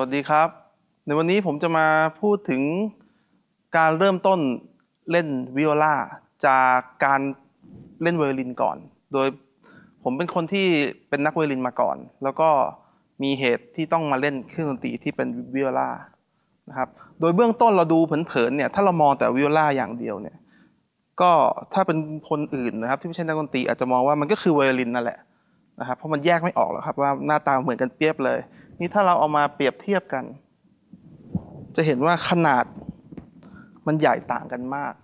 วัสดีครับ ในวันนี้ผมจะมาพูดถึงการเริ่มต้นเล่นวิโอลาจากการเล่นไวโอลินก่อน โดยผมเป็นคนที่เป็นนักไวโอลินมาก่อน แล้วก็มีเหตุที่ต้องมาเล่นเครื่องดนตรีที่เป็นวิโอลานะครับ โดยเบื้องต้นเราดูเผินๆเนี่ยถ้าเรามองแต่วิโอลาอย่างเดียวเนี่ย ก็ถ้าเป็นคนอื่นนะครับที่ไม่ใช่นักดนตรีอาจจะมองว่ามันก็คือไวโอลินนั่นแหละนะครับเพราะมันแยกไม่ออกหรอกครับว่าหน้าตาเหมือนกันเปรียบเลย นี่ถ้าเราเอามาเปรียบเทียบกัน จะเห็นว่าขนาดมันใหญ่ต่างกันมาก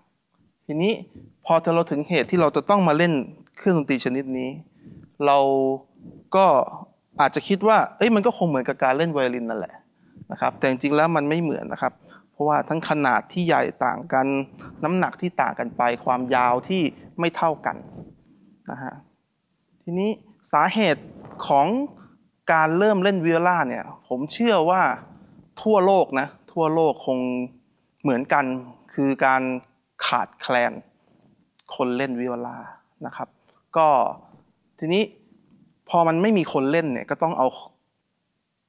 ทีนี้พอเราถึงเหตุที่เราจะต้องมาเล่นเครื่องดนตรีชนิดนี้ เราก็อาจจะคิดว่าเอ้ยมันก็คงเหมือนกับการเล่นไวโอลินนั่นแหละนะครับ แต่จริงๆแล้วมันไม่เหมือนนะครับ เพราะว่าทั้งขนาดที่ใหญ่ต่างกัน น้ำหนักที่ต่างกันไป ความยาวที่ไม่เท่ากันนะฮะทีนี้สาเหตุของ การเริ่มเล่นวิโอลาเนี่ย ผมเชื่อว่าทั่วโลกนะ ทั่วโลกคงเหมือนกัน คือการขาดแคลนคนเล่นวิโอลานะครับ ก็ทีนี้พอมันไม่มีคนเล่นเนี่ยก็ต้องเอา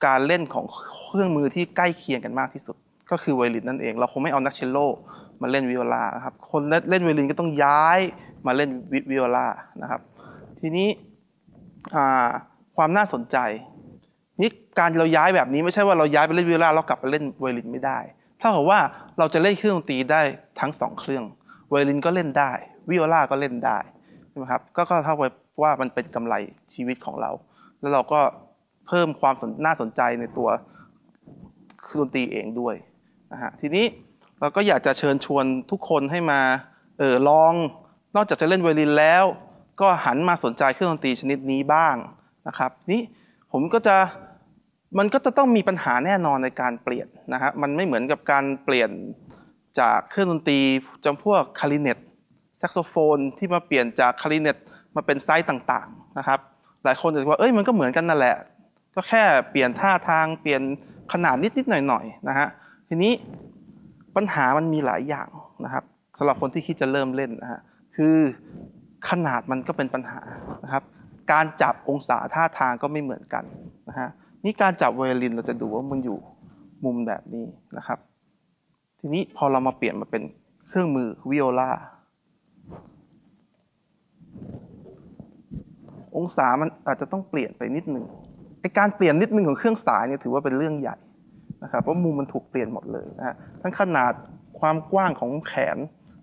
การเล่นของเครื่องมือที่ใกล้เคียงกันมากที่สุด ก็คือไวโอลินนั่นเอง เราคงไม่เอานักเชลโลมาเล่นวิโอลานะครับคนเล่นไวโอลินก็ต้องย้ายมาเล่นวิโอลานะครับ ทีนี้อ่า ความน่าสนใจนี่การเราย้ายแบบนี้ไม่ใช่ว่าเราย้ายไปเล่นวิโอลาแล้วกลับไปเล่นไวลินไม่ได้เท่ากับว่าเราจะเล่นเครื่องดนตรีได้ทั้งสองเครื่องไวลินก็เล่นได้วิโอลาก็เล่นได้ใช่ไหมครับก็เท่ากับว่ามันเป็นกำไรชีวิตของเรา แล้วเราก็เพิ่มความน่าสนใจในตัวเครื่องดนตรีเองด้วยนะฮะทีนี้เราก็อยากจะเชิญชวนทุกคนให้มาเออลอง นอกจากจะเล่นไวลินแล้ว ก็หันมาสนใจเครื่องดนตรีชนิดนี้บ้าง นะครับนี่ผมก็จะมันก็จะต้องมีปัญหาแน่นอนในการเปลี่ยนนะฮะมันไม่เหมือนกับการเปลี่ยนจากเครื่องดนตรีจำพวกคาริเนตแซกโซโฟนที่มาเปลี่ยนจากคาริเนตมาเป็นไซส์ต่างๆนะครับหลายคนจะว่าเอ้ยมันก็เหมือนกันนั่นแหละ ก็แค่เปลี่ยนท่าทางเปลี่ยนขนาดนิดๆหน่อยๆนะฮะทีนี้ปัญหามันมีหลายอย่างนะครับสำหรับคนที่คิดจะเริ่มเล่นนะฮะคือขนาดมันก็เป็นปัญหานะครับ การจับองศาท่าทางก็ไม่เหมือนกันนะฮะนี่การจับไวโอลินเราจะดูว่ามันอยู่มุมแบบนี้นะครับ ทีนี้พอเรามาเปลี่ยนมาเป็นเครื่องมือวิโอลาองศามันอาจจะต้องเปลี่ยนไปนิดหนึ่งไอการเปลี่ยนนิดหนึ่งของเครื่องสายเนี่ยถือว่าเป็นเรื่องใหญ่นะครับเพราะมุมมันถูกเปลี่ยนหมดเลยนะฮะทั้งขนาดความกว้างของแขน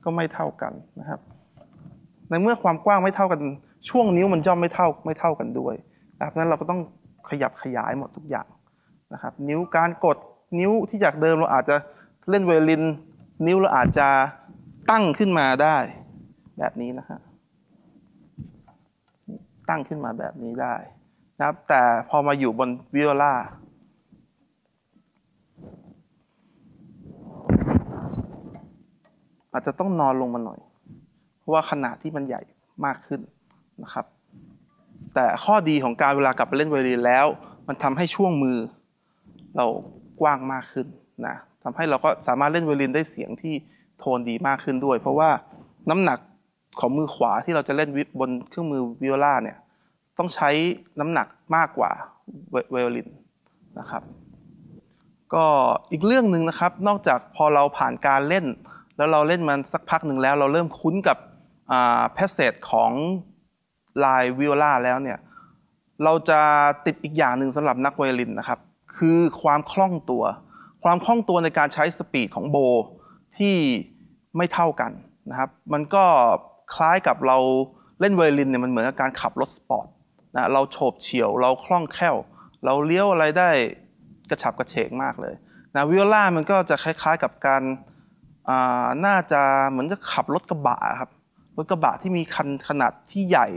ก็ไม่เท่ากันนะครับ ในเมื่อความกว้างไม่เท่ากัน ช่วงนิ้วมันย่อมไม่เท่าไม่เท่ากันด้วยดังนั้นเราก็ต้องขยับขยายหมดทุกอย่างนะครับ นิ้วการกดนิ้วที่จากเดิมเราอาจจะเล่นเวลิน นิ้วเราอาจจะตั้งขึ้นมาได้ แบบนี้นะฮะตั้งขึ้นมาแบบนี้ได้นะครับ แต่พอมาอยู่บนวิโอลาอาจจะต้องนอนลงมาหน่อย เพราะว่าขนาดที่มันใหญ่มากขึ้น นะครับ แต่ข้อดีของการเวลากลับไปเล่นไวโอลินแล้ว มันทำให้ช่วงมือ เรากว้างมากขึ้นนะทำให้เราก็สามารถเล่นไวโอลินได้เสียงที่โทนดีมากขึ้นด้วย เพราะว่าน้ำหนักของมือขวาที่เราจะเล่นวิบบนเครื่องมือวิโอลาเนี่ยต้องใช้น้ำหนักมากกว่าไวโอลินนะครับ ก็อีกเรื่องหนึ่งนะครับ นอกจากพอเราผ่านการเล่น แล้วเราเล่นมันสักพักหนึ่งแล้ว เราเริ่มคุ้นกับแพสเซจของ ลายวิโอลาแล้วเนี่ยเราจะติดอีกอย่างหนึ่งสำหรับนักไวโอลินนะครับ คือความคล่องตัว ความคล่องตัวในการใช้สปีดของโบที่ไม่เท่ากันนะครับ มันก็คล้ายกับเราเล่นไวโอลินเนี่ยมันเหมือนกับการขับรถสปอร์ตนะเราโฉบเฉี่ยวเราคล่องแคล่ว เราเลี้ยวอะไรได้กระฉับกระเฉงมากเลยนะวิโอลามันก็จะคล้ายๆกับการน่าจะเหมือนจะขับรถกระบะครับรถกระบะที่มีคันขนาดที่ใหญ่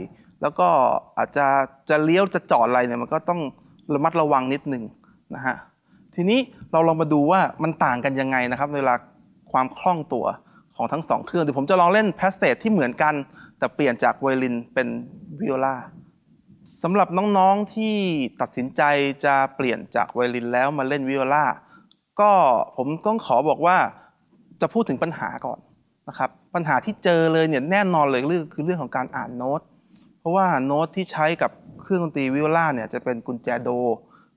แล้วก็อาจจะจะเลี้ยวจะจอดอะไรเนี่ยมันก็ต้องระมัดระวังนิดหนึ่งนะฮะทีนี้เราลองมาดูว่ามันต่างกันยังไงนะครับเวลาความคล่องตัวของทั้งสองเครื่องเดี๋ยวผมจะลองเล่นแพสเซจที่เหมือนกัน แต่เปลี่ยนจากไวโอลินเป็นวิโอลาสำหรับน้องๆที่ตัดสินใจจะเปลี่ยนจากไวโอลินแล้วมาเล่นวิโอลาก็ผมต้องขอบอกว่าจะพูดถึงปัญหาก่อนนะครับปัญหาที่เจอเลยเนี่ยแน่นอนเลยลือคือเรื่องของการอ่านโน้ต ราะว่าโน้ตที่ใช้กับเครื่องดนตรีวิโอลาเนี่ยจะเป็นกุญแจโด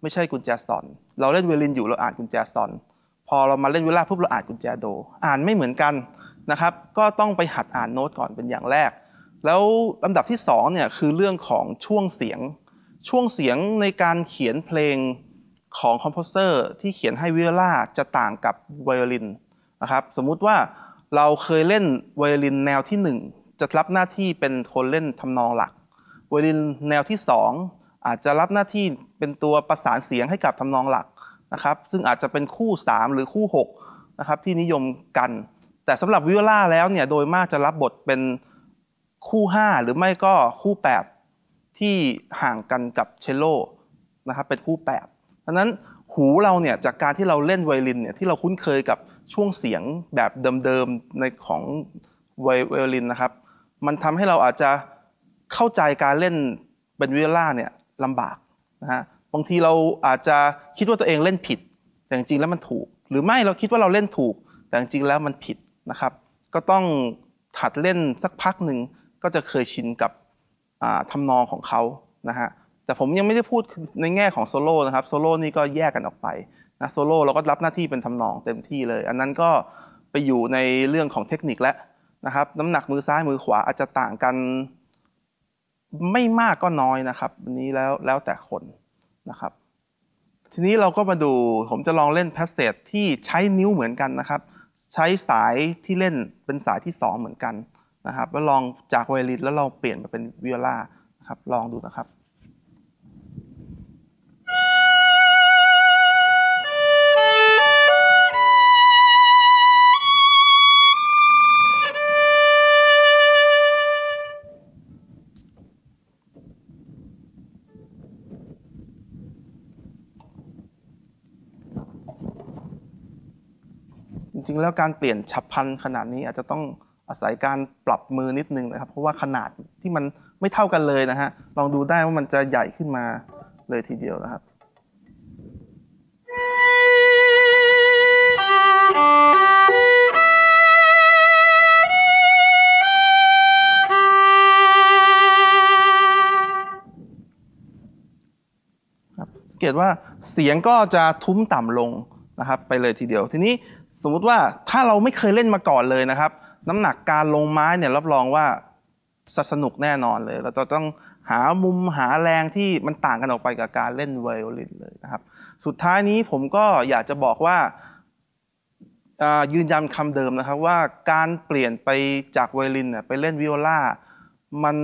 ไม่ใช่กุญแจสอน เราเล่นเวลินอยู่เราอ่านกุญแจซอน พอเรามาเล่นวิโอลาปุ๊บเราอ่านกุญแจโด อ่านไม่เหมือนกันนะครับ ก็ต้องไปหัดอ่านโน้ตก่อนเป็นอย่างแรก แล้วลำดับที่สองเนี่ยคือเรื่องของช่วงเสียง ช่วงเสียงในการเขียนเพลงของคอมโพเซอร์ที่เขียนให้วิโอลาจะต่างกับไวโอลินนะครับสมมุติว่าเราเคยเล่นไวโอลินแนวที่หนึ่งจะรับหน้าที่เป็นคนเล่นทำนองหลัก วอลินแนวที่สองอาจจะรับหน้าที่เป็นตัวประสานเสียงให้กับทำนองหลักนะครับ ซึ่งอาจจะเป็นคู่ 3 หรือคู่6นะครับที่นิยมกัน แต่สำหรับวิโอลาแล้วเนี่ยโดยมากจะรับบทเป็นคู่ 5 หรือไม่ก็คู่ 8 ที่ห่างกันกับเชลโลนะครับเป็นคู่8ดังนั้นหูเราเนี่ยจากการที่เราเล่นไวโอลินเนี่ยที่เราคุ้นเคยกับช่วงเสียงแบบเดิมๆในของไวโอลินนะครับ มันทำให้เราอาจจะ เข้าใจการเล่นเป็นวิโอลาเนี่ยลำบากนะฮะบางทีเราอาจจะคิดว่าตัวเองเล่นผิด แต่จริงๆแล้วมันถูก หรือไม่เราคิดว่าเราเล่นถูก แต่จริงๆแล้วมันผิดนะครับ ก็ต้องหัดเล่นสักพักหนึ่งก็จะเคยชินกับทำนองของเขานะฮะแต่ผมยังไม่ได้พูดในแง่ของโซโล่นะครับโซโล่นี่ก็แยกกันออกไปนะโซโล่เราก็รับหน้าที่เป็นทำนองเต็มที่เลย อันนั้นก็ไปอยู่ในเรื่องของเทคนิคแล้วนะครับ น้ำหนักมือซ้ายมือขวาอาจจะต่างกัน ไม่มากก็น้อยนะครับอันนี้แล้วแล้วแต่คนนะครับ ทีนี้เราก็มาดูผมจะลองเล่นแพสเซจที่ใช้นิ้วเหมือนกันนะครับ ใช้สายที่เล่นเป็นสายที่ 2 เหมือนกันนะครับ แล้วลองจากไวโอลินแล้วลองเปลี่ยนมาเป็นวิโอลานะครับ ลองดูนะครับ จริง ๆ แล้วการเปลี่ยนฉับพลันขนาดนี้อาจจะต้องอาศัยการปรับมือนิดนึงนะครับ เพราะว่าขนาดที่มันไม่เท่ากันเลยนะฮะลองดูได้ว่ามันจะใหญ่ขึ้นมาเลยทีเดียวนะครับเกตว่าเสียงก็จะทุ้มต่ำลง นะครับไปเลยทีเดียวทีนี้สมมุติว่าถ้าเราไม่เคยเล่นมาก่อนเลยนะครับ น้ำหนักการลงไม้เนี่ยรับรองว่าสนุกแน่นอนเลยเราจะต้องหามุมหาแรงที่มันต่างกันออกไปกับการเล่นไวโอลินเลยนะครับสุดท้ายนี้ผมก็อยากจะบอกว่ายืนยันคำเดิมนะครับว่าการเปลี่ยนไปจากไวโอลินไปเล่นวิโอลามัน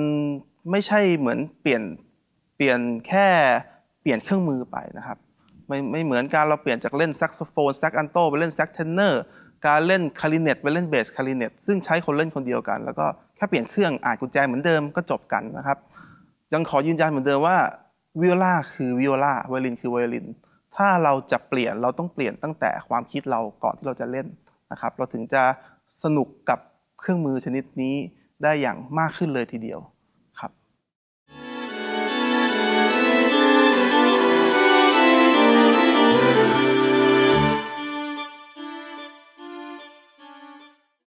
ไม่ใช่เหมือนเปลี่ยนเปลี่ยนแค่เปลี่ยนเครื่องมือไปนะครับ ไม่ไม่เหมือนการเราเปลี่ยนจากเล่นแซกโซโฟนแซกอันโตไปเล่นแซกเทนเนอร์การเล่นคาริเนตไปเล่นเบสคาริเนตซึ่งใช้คนเล่นคนเดียวกัน แล้วก็แค่เปลี่ยนเครื่องอ่านกุญแจเหมือนเดิมก็จบกันนะครับ ยังขอยืนยันเหมือนเดิมว่าวิโอลาคือวิโอลาไวโอลินคือไวโอลิน ถ้าเราจะเปลี่ยนเราต้องเปลี่ยนตั้งแต่ความคิดเราก่อนที่เราจะเล่นนะครับ เราถึงจะสนุกกับเครื่องมือชนิดนี้ได้อย่างมากขึ้นเลยทีเดียว